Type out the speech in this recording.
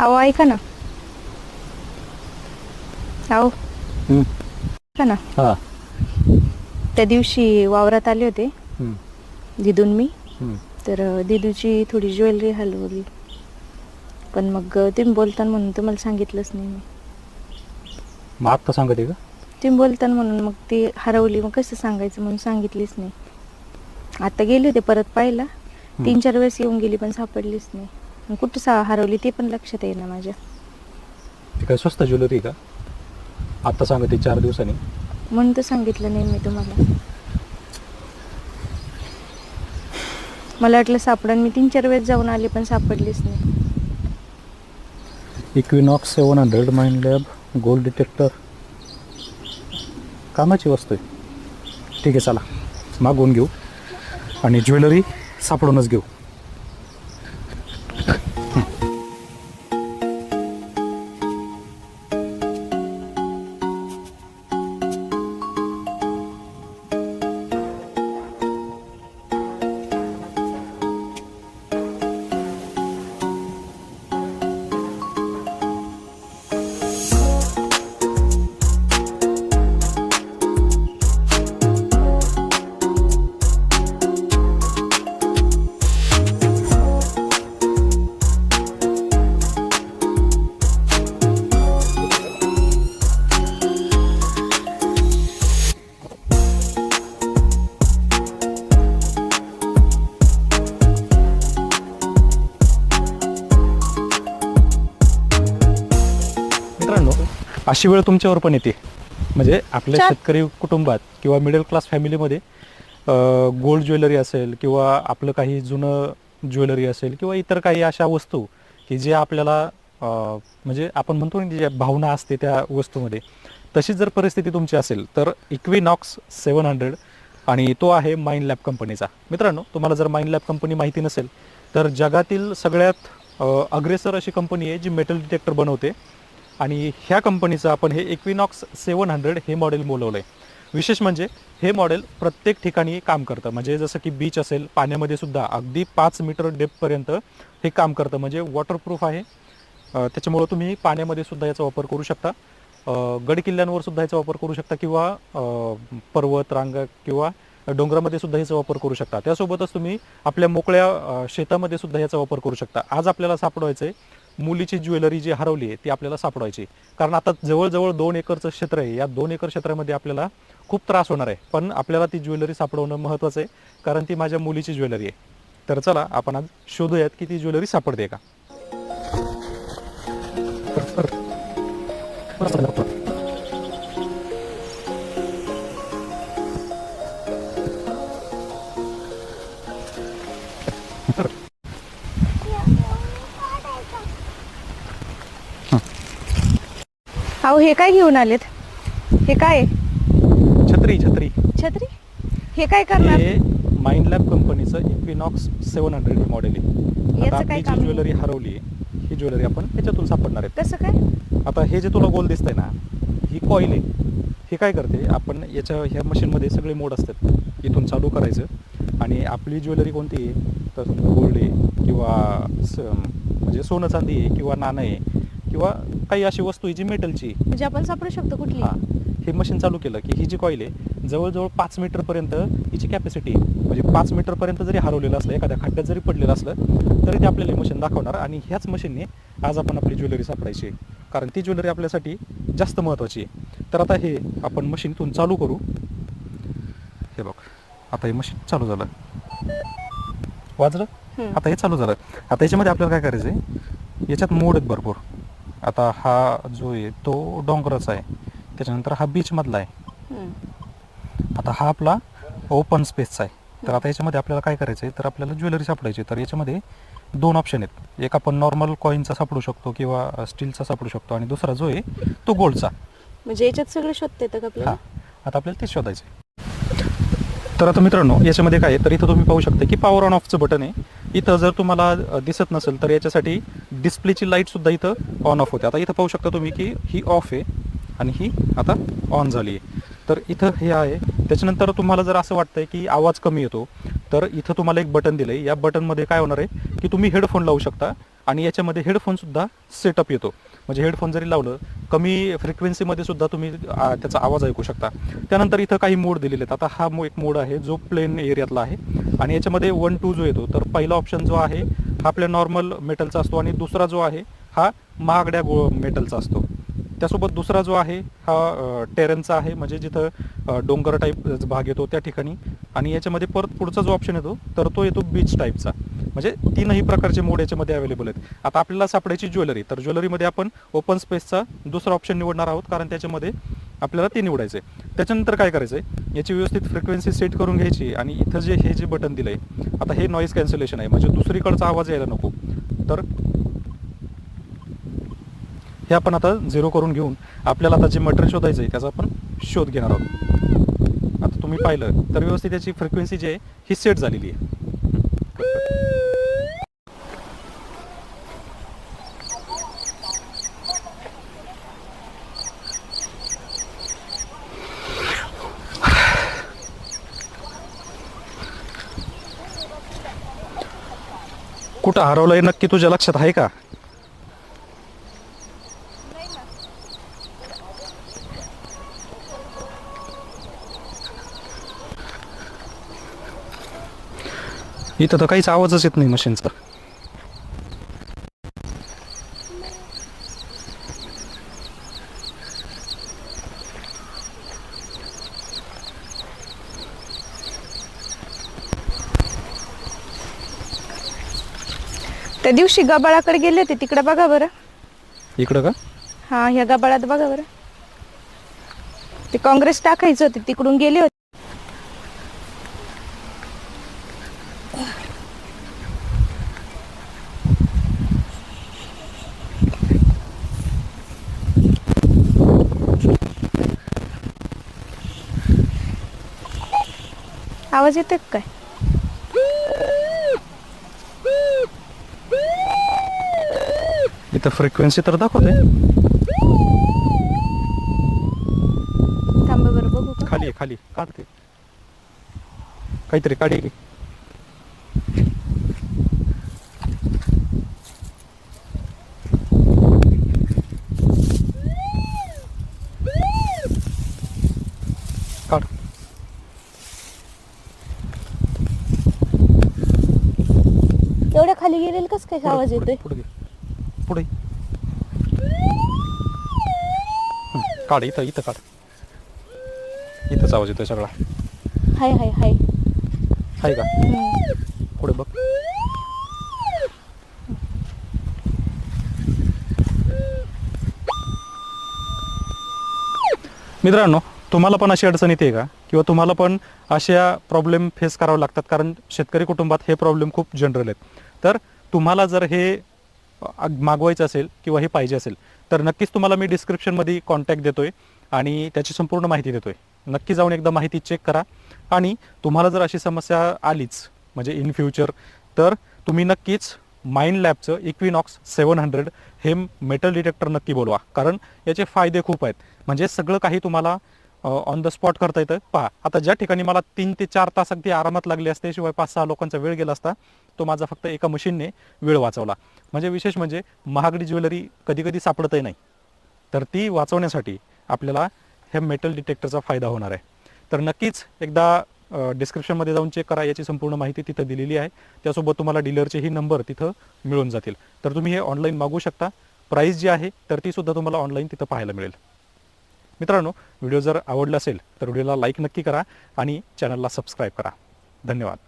अहो ऐका ना? अहो. ऐका ना? हा. त्या दिवशी वावरात आले होते. दिदून मी. तर दिदूची थोडी ज्वेलरी हलवली. पण मग तुम्ही बोलताना म्हणून तुम्हाला सांगितलंच नाही मी. मग आत्ता सांगते का? तुम्ही बोलताना म्हणून मग ती हरवली. मग कसं सांगायचं म्हणून सांगितलीच नाही. आता गेले होते परत पाहिला तीन चार वेळेस येऊन गेली पण सापडलीच नाही. कुठं सा हरवली ते पण लक्षात येईना माझ्या. ती काय स्वस्त ज्वेलरी का? आत्ता सांगते चार दिवसांनी. म्हणून तर सांगितलं नाही मी तुम्हाला. मला वाटलं सापडन. मी तीन चार वेळेस जाऊन आले पण सापडलीच नाही. Equinox seven hundred mind lab gold detector कामाची वस्तू आहे. ठीक आहे चला. मागवून घेऊ. आणि ज्वेलरी सापडूनच घेऊ. अशी वेळ तुमच्यावर पण येते. म्हणजे आपल्या शेतकरी कुटुंबात किंवा मिडल क्लास फॅमिलीमध्ये गोल्ड ज्वेलरी असेल किंवा आपलं काही जुनं ज्वेलरी असेल किंवा इतर काही अशा वस्तू की जे आपल्याला म्हणजे आपण म्हणतो ना जी भावना असते त्या वस्तूमध्ये. तशी जर परिस्थिती तुमची असेल तर इक्विनॉक्स सेवन हंड्रेड आणि तो आहे माइंड लॅब कंपनीचा मित्रांनो तुम्हाला जर माइंड लॅब कंपनी माहिती नसेल तर जगातील सगळ्यात अग्रेसर अशी कंपनी आहे जी मेटल डिटेक्टर बनवते. आणि ह्या कंपनीचं आपण हे इक्विनॉक्स सेवन हंड्रेड हे मॉडेल बोलवलं आहे विशेष म्हणजे हे मॉडेल प्रत्येक ठिकाणी काम करतं. म्हणजे जसं की बीच असेल पाण्यामध्ये सुद्धा अगदी पाच मीटर डेपपर्यंत हे काम करतं. म्हणजे वॉटरप्रूफ आहे. त्याच्यामुळं तुम्ही पाण्यामध्ये सुद्धा याचा वापर करू शकता. अं, गडकिल्ल्यांवर सुद्धा याचा वापर करू शकता किंवा पर्वत रांगा किंवा डोंगरामध्ये सुद्धा याचा वापर करू शकता. त्यासोबतच तुम्ही आपल्या मोकळ्या शेतामध्ये सुद्धा याचा वापर करू शकता. आज आपल्याला सापडवायचं आहे मुलीची ज्वेलरी जी हरवली आहे ती आपल्याला सापडवायची कारण आता जवळजवळ दोन एकरचं क्षेत्र आहे. या दोन एकर क्षेत्रामध्ये आपल्याला खूप त्रास होणार आहे. पण आपल्याला ती ज्वेलरी सापडवणं महत्त्वाचं आहे कारण ती माझ्या मुलीची ज्वेलरी आहे. तर चला आपण आज शोधूयात की ती ज्वेलरी सापडते का? हे काय घेऊन आलेत? हे काय? आहे? छत्री छत्री. छत्री? हे काय करणार? हे माइंड लॅब कंपनीचं इक्विनॉक्स सेवन हंड्रेड हे मॉडेल आहे. याचं आता काय आपली काम जी आहे? ज्वेलरी हरवली आहे ही ज्वेलरी आपण त्याच्यातून सापडणार आहेत. कसं काय? आता हे जे तुला गोल दिसतंय ना ही कॉईल आहे. हे काय करते? आपण याच्या ह्या मशीनमध्ये सगळे मोड असतात. इथून चालू करायचं. आणि आपली ज्वेलरी कोणती आहे? तर समजा गोल्ड आहे किंवा स म्हणजे सोनं चांदी आहे किंवा नाणं आहे. किंवा काही अशी वस्तू जी मेटलची. आहे म्हणजे आपण सापडू शकतो कुठली? हा. हे मशीन चालू केलं की ही जी कॉईल आहे जवळजवळ पाच मीटरपर्यंत हिची कॅपॅसिटी आहे. म्हणजे पाच मीटरपर्यंत जरी हरवलेलं असलं एखाद्या खड्ड्यात जरी पडलेलं असलं तरी ते आपल्याला हे मशीन दाखवणार आणि ह्याच मशीनने आज आपण आपली ज्वेलरी सापडायची आहे. कारण ती ज्वेलरी आपल्यासाठी जास्त महत्त्वाची आहे. तर आता हे आपण मशीन इथून चालू करू. हे बघ. आता हे मशीन चालू झालं. वाजलं? हम्म. आता हे चालू झालं. आता याच्यामध्ये आपल्याला काय करायचं आहे याच्यात मोड आहेत भरपूर. आता हा जो आहे तो डोंगराचा आहे. त्याच्यानंतर हा बीचमधला आहे. आता हा आपला ओपन स्पेसचा आहे. तर आता याच्यामध्ये आपल्याला काय करायचं आहे तर आपल्याला ज्वेलरी सापडायची. तर याच्यामध्ये दोन ऑप्शन आहेत. एक आपण नॉर्मल कॉईनचा सापडू शकतो किंवा स्टीलचा सापडू शकतो. आणि दुसरा जो आहे तो गोल्डचा म्हणजे याच्यात सगळं शोधता येतं का आपल्याला? आता आपल्याला ते शोधायचं आहे. तर आता मित्रांनो याच्यामध्ये काय आहे? तर इथं तुम्ही पाहू शकता की पॉवर ऑन ऑफचं बटन आहे. इथं जर तुम्हाला दिसत नसेल तर याच्यासाठी डिस्प्लेची लाईटसुद्धा इथं ऑन ऑफ होते. आता इथं पाहू शकता तुम्ही की ही ऑफ आहे आणि ही आता ऑन झाली आहे. तर इथं हे आहे. त्याच्यानंतर तुम्हाला जर असं वाटतंय की आवाज कमी येतो तर इथं तुम्हाला एक बटन दिलं आहे या बटनमध्ये काय होणार आहे? की तुम्ही हेडफोन लावू शकता आणि याच्यामध्ये हेडफोनसुद्धा सेटअप येतो. म्हणजे हेडफोन जरी लावलं कमी फ्रिक्वेन्सीमध्ये सुद्धा तुम्ही त्याचा आवाज ऐकू शकता. त्यानंतर इथं काही मोड दिलेले आहेत. आता हा मो एक मोड आहे जो प्लेन एरियातला आहे. आणि याच्यामध्ये वन टू जो येतो तर पहिला ऑप्शन जो आहे हा आपल्या नॉर्मल मेटलचा असतो आणि दुसरा जो आहे हा महागड्या गो मेटलचा असतो. त्यासोबत दुसरा जो आहे हा टेरेनचा आहे म्हणजे जिथं डोंगर टाईप भाग येतो त्या ठिकाणी. आणि याच्यामध्ये परत पुढचा जो ऑप्शन येतो तर तो येतो बीच टाईपचा म्हणजे तीनही प्रकारचे मोड याच्यामध्ये अवेलेबल आहेत. आता आपल्याला सापडायची ज्वेलरी तर ज्वेलरीमध्ये आपण ओपन स्पेसचा दुसरा ऑप्शन निवडणार आहोत कारण त्याच्यामध्ये आपल्याला ते निवडायचं आहे त्याच्यानंतर काय करायचं आहे याची व्यवस्थित फ्रिक्वेन्सी सेट करून घ्यायची आणि इथं जे हे जे बटन दिलं आहे आता हे नॉईज कॅन्सलेशन आहे म्हणजे दुसरीकडचा आवाज यायला नको. तर हे आपण आता झिरो करून घेऊन आपल्याला आता जे मटेरियल शोधायचं आहे त्याचा आपण शोध घेणार आहोत. आता तुम्ही पाहिलं तर व्यवस्थित त्याची फ्रिक्वेन्सी जी आहे ही सेट झालेली आहे. कुठं हरवलंय नक्की तुझ्या लक्षात आहे का? इथं तर काहीच आवाजच येत नाही मशीनचा. त्या दिवशी गबाळाकडे गेले होते. तिकडे बघा बरं. इकडं का? हा ह्या गबाळात बघा बरं. ते काँग्रेस टाकायचं होते. तिकडून गेले होते. आवाज येतोय का काय? इथं फ्रिक्वेन्सी तर दाखवते खाली आहे खाली काढते काहीतरी काढी काढ एवढ्या खाली गेलेलं कस काय आवाज पुढे- येतोय? पुढे. काढ इथं इथं काढ. इथंच आवाज येतोय सगळा. हाय हाय हाय. आहे का. पुढे बघ. मित्रांनो तुम्हाला पण अशी अडचण येते का? किंवा तुम्हाला पण अशा प्रॉब्लेम फेस करावे लागतात कारण शेतकरी कुटुंबात हे प्रॉब्लेम खूप जनरल आहेत. तर तुम्हाला जर हे मागवायचं असेल किंवा हे पाहिजे असेल तर नक्कीच तुम्हाला मी डिस्क्रिप्शनमध्ये कॉन्टॅक्ट देतोय आणि त्याची संपूर्ण माहिती देतोय. नक्की जाऊन एकदा माहिती चेक करा आणि तुम्हाला जर अशी समस्या आलीच म्हणजे इन फ्युचर तर तुम्ही नक्कीच माइंड लॅबचं इक्विनॉक्स सेवन हंड्रेड हे मेटल डिटेक्टर नक्की बोलवा. कारण याचे फायदे खूप आहेत. म्हणजे सगळं काही तुम्हाला ऑन द स्पॉट करता येतं. पहा आता ज्या ठिकाणी मला तीन ते चार तास अगदी आरामात लागले असते शिवाय पाच सहा लोकांचा वेळ गेला असता तो माझा फक्त एका मशीनने वेळ वाचवला. म्हणजे विशेष म्हणजे महागडी ज्वेलरी कधी कधी सापडतही नाही. तर ती वाचवण्यासाठी आपल्याला ह्या मेटल डिटेक्टरचा फायदा होणार आहे. तर नक्कीच एकदा डिस्क्रिप्शनमध्ये जाऊन चेक करा याची संपूर्ण माहिती तिथं दिलेली आहे. त्यासोबत तुम्हाला डीलरचेही नंबर तिथं मिळून जातील. तर तुम्ही हे ऑनलाईन मागू शकता. प्राईस जी आहे तर ती सुद्धा तुम्हाला ऑनलाईन तिथं पाहायला मिळेल. मित्रांनो व्हिडिओ जर आवडला असेल तर व्हिडिओला लाईक नक्की करा आणि चॅनलला सबस्क्राईब करा. धन्यवाद.